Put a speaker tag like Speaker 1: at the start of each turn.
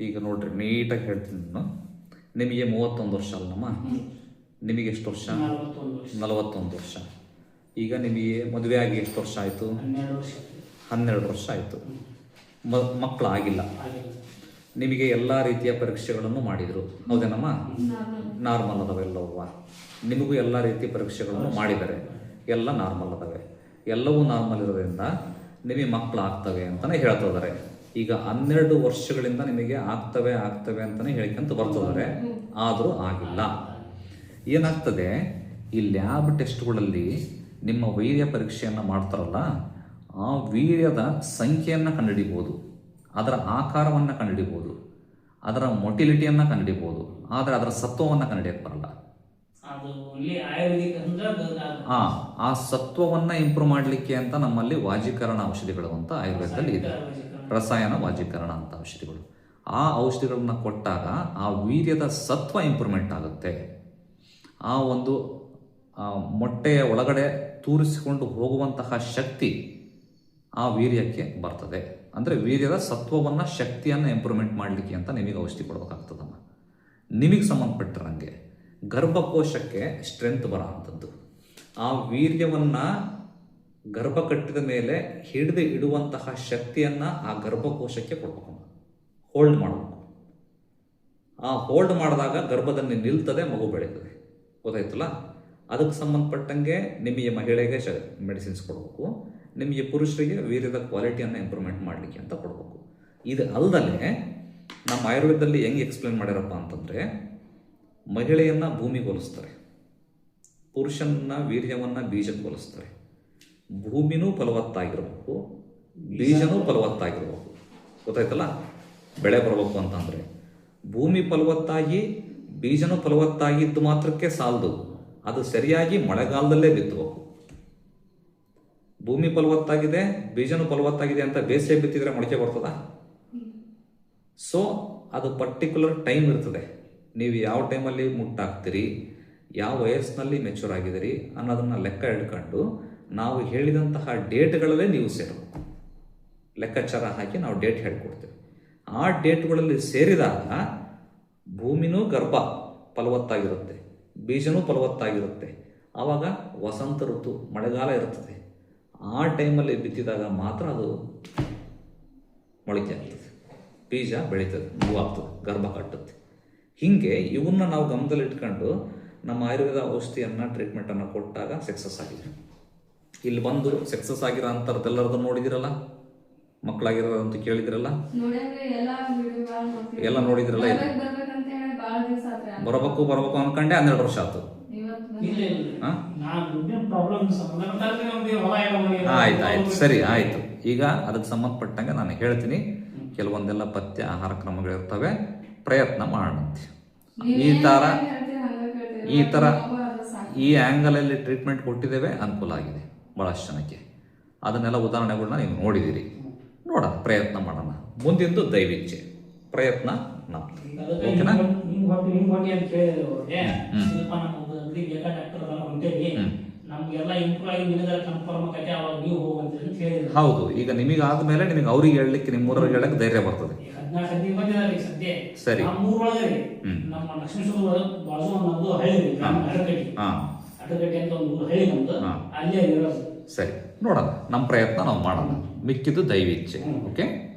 Speaker 1: ಈಗ ನೋಡ್ರಿ ನೀಟಾಗಿ ಹೇಳ್ತೀನಿ ನಾನು. ನಿಮಗೆ ಮೂವತ್ತೊಂದು ವರ್ಷ ಅಲ್ಲಮ್ಮ? ನಿಮಗೆ ಎಷ್ಟು ವರ್ಷ?
Speaker 2: ನಲವತ್ತೊಂದು ವರ್ಷ.
Speaker 1: ಈಗ ನಿಮಗೆ ಮದುವೆ ಆಗಿ ಎಷ್ಟು ವರ್ಷ ಆಯಿತು?
Speaker 2: ಹನ್ನೆರಡು ವರ್ಷ
Speaker 1: ಆಯಿತು. ಮ ಮಕ್ಕಳು ಆಗಿಲ್ಲ.
Speaker 2: ಆಗಿಲ್ಲ.
Speaker 1: ನಿಮಗೆ ಎಲ್ಲ ರೀತಿಯ ಪರೀಕ್ಷೆಗಳನ್ನು ಮಾಡಿದರು. ಹೌದೇನಮ್ಮ? ನಾರ್ಮಲ್. ಅದಾವೆಲ್ಲವ ನಿಮಗೂ ಎಲ್ಲ ರೀತಿಯ ಪರೀಕ್ಷೆಗಳನ್ನು ಮಾಡಿದ್ದಾರೆ ಎಲ್ಲ ನಾರ್ಮಲ್ ಅದಾವೆ. ಎಲ್ಲವೂ ನಾರ್ಮಲ್ ಇರೋದ್ರಿಂದ ನಿಮಗೆ ಮಕ್ಕಳು ಆಗ್ತವೆ ಅಂತಲೇ ಹೇಳ್ತಿದ್ದಾರೆ ಈಗ ಹನ್ನೆರಡು ವರ್ಷಗಳಿಂದ ನಿಮಗೆ ಆಗ್ತವೆ ಆಗ್ತವೆ ಅಂತಾನೆ ಹೇಳ್ಕೊಂತ ಬರ್ತಿದ್ದಾರೆ. ಆದರೂ ಆಗಿಲ್ಲ. ಏನಾಗ್ತದೆ? ಈ ಲ್ಯಾಬ್ ಟೆಸ್ಟ್ಗಳಲ್ಲಿ ನಿಮ್ಮ ವೀರ್ಯ ಪರೀಕ್ಷೆಯನ್ನು ಮಾಡ್ತಾರಲ್ಲ ಆ ವೀರ್ಯದ ಸಂಖ್ಯೆಯನ್ನು ಕಂಡುಹಿಡಿಬೋದು. ಅದರ ಆಕಾರವನ್ನು ಕಂಡುಹಿಡಿಬೋದು. ಅದರ ಮೊಟಿಲಿಟಿಯನ್ನು ಕಂಡುಹಿಡಿಬೋದು. ಆದರೆ ಅದರ ಸತ್ವವನ್ನು ಕಂಡುಹಿಡಿಯಕ್ಕೆ ಬರಲ್ಲ ಆ ಆ ಸತ್ವವನ್ನು ಇಂಪ್ರೂವ್ ಮಾಡಲಿಕ್ಕೆ ಅಂತ ನಮ್ಮಲ್ಲಿ ವಾಜೀಕರಣ ಔಷಧಿಗಳು ಅಂತ ಆಯುರ್ವೇದದಲ್ಲಿ ಇದೆ. ರಸಾಯನ ವಾಜೀಕರಣ ಅಂತ ಔಷಧಿಗಳು. ಆ ಔಷಧಿಗಳನ್ನ ಕೊಟ್ಟಾಗ ಆ ವೀರ್ಯದ ಸತ್ವ ಇಂಪ್ರೂವ್ಮೆಂಟ್ ಆಗುತ್ತೆ. ಆ ಒಂದು ಮೊಟ್ಟೆಯ ಒಳಗಡೆ ತೂರಿಸಿಕೊಂಡು ಹೋಗುವಂತಹ ಶಕ್ತಿ ಆ ವೀರ್ಯಕ್ಕೆ ಬರ್ತದೆ. ಅಂದರೆ ವೀರ್ಯದ ಸತ್ವವನ್ನು ಶಕ್ತಿಯನ್ನು ಇಂಪ್ರೂವ್ಮೆಂಟ್ ಮಾಡಲಿಕ್ಕೆ ಅಂತ ನಿಮಗೆ ಔಷಧಿ ಕೊಡಬೇಕಾಗ್ತದಮ್ಮ ನಿಮಗೆ ಸಂಬಂಧಪಟ್ಟಿರಂಗೆ ಗರ್ಭಕೋಶಕ್ಕೆ ಸ್ಟ್ರೆಂತ್ ಬರೋ ಅಂಥದ್ದು ಆ ವೀರ್ಯವನ್ನು ಗರ್ಭ ಕಟ್ಟಿದ ಮೇಲೆ ಹಿಡಿದು ಇಡುವಂತಹ ಶಕ್ತಿಯನ್ನು ಆ ಗರ್ಭಕೋಶಕ್ಕೆ ಕೊಡ್ಬೇಕು. ಹೋಲ್ಡ್ ಮಾಡಬೇಕು. ಆ ಹೋಲ್ಡ್ ಮಾಡಿದಾಗ ಗರ್ಭದಲ್ಲಿ ನಿಲ್ತದೆ, ಮಗು ಬೆಳೀತದೆ. ಗೊತ್ತಾಯ್ತಲ್ಲ? ಅದಕ್ಕೆ ಸಂಬಂಧಪಟ್ಟಂಗೆ ನಿಮಗೆ ಮಹಿಳೆಗೆ ಶ ಮೆಡಿಸಿನ್ಸ್ ಕೊಡಬೇಕು. ನಿಮಗೆ ಪುರುಷರಿಗೆ ವೀರ್ಯದ ಕ್ವಾಲಿಟಿಯನ್ನು ಇಂಪ್ರೂವ್ಮೆಂಟ್ ಮಾಡಲಿಕ್ಕೆ ಅಂತ ಕೊಡಬೇಕು. ಇದು ಅಲ್ಲದೆ ನಮ್ಮ ಆಯುರ್ವೇದದಲ್ಲಿ ಹೆಂಗೆ ಎಕ್ಸ್ಪ್ಲೇನ್ ಮಾಡ್ಯಾರಪ್ಪ ಅಂತಂದರೆ, ಮಹಿಳೆಯನ್ನು ಭೂಮಿಗೆ ಹೋಲಿಸ್ತಾರೆ. ಪುರುಷನ ವೀರ್ಯವನ್ನು ಬೀಜಕ್ಕೆ ಹೋಲಿಸ್ತಾರೆ. ಭೂಮಿನೂ ಫಲವತ್ತಾಗಿರಬೇಕು ಬೀಜನೂ ಫಲವತ್ತಾಗಿರಬೇಕು. ಗೊತ್ತಾಯ್ತಲ್ಲ? ಬೆಳೆ ಬರಬೇಕು ಅಂತಂದರೆ. ಭೂಮಿ ಫಲವತ್ತಾಗಿ ಬೀಜನೂ ಫಲವತ್ತಾಗಿದ್ದು ಮಾತ್ರಕ್ಕೆ ಸಾಲದು. ಅದು ಸರಿಯಾಗಿ ಮಳೆಗಾಲದಲ್ಲೇ ಬಿತ್ತಬೇಕು. ಭೂಮಿ ಫಲವತ್ತಾಗಿದೆ ಬೀಜನೂ ಫಲವತ್ತಾಗಿದೆ ಅಂತ ಬೇಸಿಗೆ ಬಿತ್ತಿದ್ರೆ ಮೊಳಕೆ ಬರ್ತದ? ಸೊ ಅದು ಪರ್ಟಿಕ್ಯುಲರ್ ಟೈಮ್ ಇರ್ತದೆ. ನೀವು ಯಾವ ಟೈಮಲ್ಲಿ ಮುಟ್ಟಾಗ್ತೀರಿ ಯಾವ ವಯಸ್ಸಿನಲ್ಲಿ ಮೆಚೂರ್ ಆಗಿದ್ದೀರಿ ಅನ್ನೋದನ್ನ ಲೆಕ್ಕ ಹಿಡ್ಕೊಂಡು ನಾವು ಹೇಳಿದಂತಹ ಡೇಟ್ಗಳಲ್ಲೇ ನೀವು ಸೇರಬೇಕು. ಲೆಕ್ಕಾಚಾರ ಹಾಕಿ ನಾವು ಡೇಟ್ ಹೇಳ್ಕೊಡ್ತೇವೆ. ಆ ಡೇಟ್ಗಳಲ್ಲಿ ಸೇರಿದಾಗ ಭೂಮಿನೂ ಗರ್ಭ ಫಲವತ್ತಾಗಿರುತ್ತೆ, ಬೀಜನೂ ಫಲವತ್ತಾಗಿರುತ್ತೆ. ಆವಾಗ ವಸಂತ ಋತು, ಮಳೆಗಾಲ ಇರ್ತದೆ ಆ ಟೈಮಲ್ಲಿ ಬಿತ್ತಿದಾಗ ಮಾತ್ರ ಅದು ಮೊಳಕೆ ಆಗ್ತದೆ. ಬೀಜ ಬೆಳೀತದೆ ಆಗ್ತದೆ ಗರ್ಭ ಕಟ್ಟುತ್ತೆ. ಹೀಗೆ ಇವನ್ನ ನಾವು ಗಮನದಲ್ಲಿ ಇಟ್ಕೊಂಡು ನಮ್ಮ ಆಯುರ್ವೇದ ಔಷಧಿಯನ್ನು, ಟ್ರೀಟ್ಮೆಂಟನ್ನು ಕೊಟ್ಟಾಗ ಸಕ್ಸಸ್ ಆಗಿದೆ ಇಲ್ಲಿ ಬಂದು ಸಕ್ಸಸ್ ಆಗಿರೋ ಅಂಥದ್ದೆಲ್ಲರದ್ದು ನೋಡಿದಿರಲ್ಲ? ಮಕ್ಕಳಾಗಿರೋ ಅಂತ ಕೇಳಿದಿರಲ್ಲ?
Speaker 3: ಎಲ್ಲಾ ವಿಡಿಯೋ ಭಾಳ
Speaker 1: ಎಲ್ಲ ನೋಡಿದಿರಲ್ಲ?
Speaker 3: ಬರ್ಬೇಕ್
Speaker 1: ಬರಬೇಕು ಅನ್ಕೊಂಡೆ ಹನ್ನೆರಡು ವರ್ಷ ಆಯ್ತು ಆಯ್ತು. ಆಯ್ತು ಸರಿ ಆಯ್ತು. ಈಗ ಅದಕ್ಕೆ ಸಂಬಂಧಪಟ್ಟಂಗೆ ನಾನು ಹೇಳ್ತೀನಿ ಕೆಲವೊಂದೆಲ್ಲ ಪಥ್ಯ ಆಹಾರ ಕ್ರಮಗಳಿರ್ತವೆ ಪ್ರಯತ್ನ ಮಾಡಂತೆ. ಈ ತರ ಈ ತರ ಈ ಆ್ಯಂಗಲಲ್ಲಿ ಟ್ರೀಟ್ಮೆಂಟ್ ಕೊಟ್ಟಿದ್ದೇವೆ ಅನುಕೂಲ ಆಗಿದೆ. ಭಾಳಷ್ಟು ಜನಕ್ಕೆ. ಅದನ್ನೆಲ್ಲ ಉದಾಹರಣೆಗಳನ್ನ ನೀವು ನೋಡಿದ್ದೀರಿ. ನೋಡೋಣ ಪ್ರಯತ್ನ ಮಾಡೋಣ. ಮುಂದಿಂದು ದೈವಿಚ್ಛೆ. ಪ್ರಯತ್ನ ನಮ್ದು ಓಕೆನಾ? ಹೌದು ಈಗ ನಿಮಗೆ ಆದ್ಮೇಲೆ ನಿಮಗೆ ಅವ್ರಿಗೆ ಹೇಳಲಿಕ್ಕೆ ನಿಮ್ಮ ಊರವ್ರಿಗೆ ಹೇಳಕ್ ಧೈರ್ಯ ಬರ್ತದೆ. ಸರಿ. ಹಾಂ. ಸರಿ ನೋಡೋಣ. ನಮ್ಮ ಪ್ರಯತ್ನ ನಾವು ಮಾಡೋಣ. ಮಿಕ್ಕಿದ್ದು ದೈವಿಚ್ಛೆ. ಓಕೆ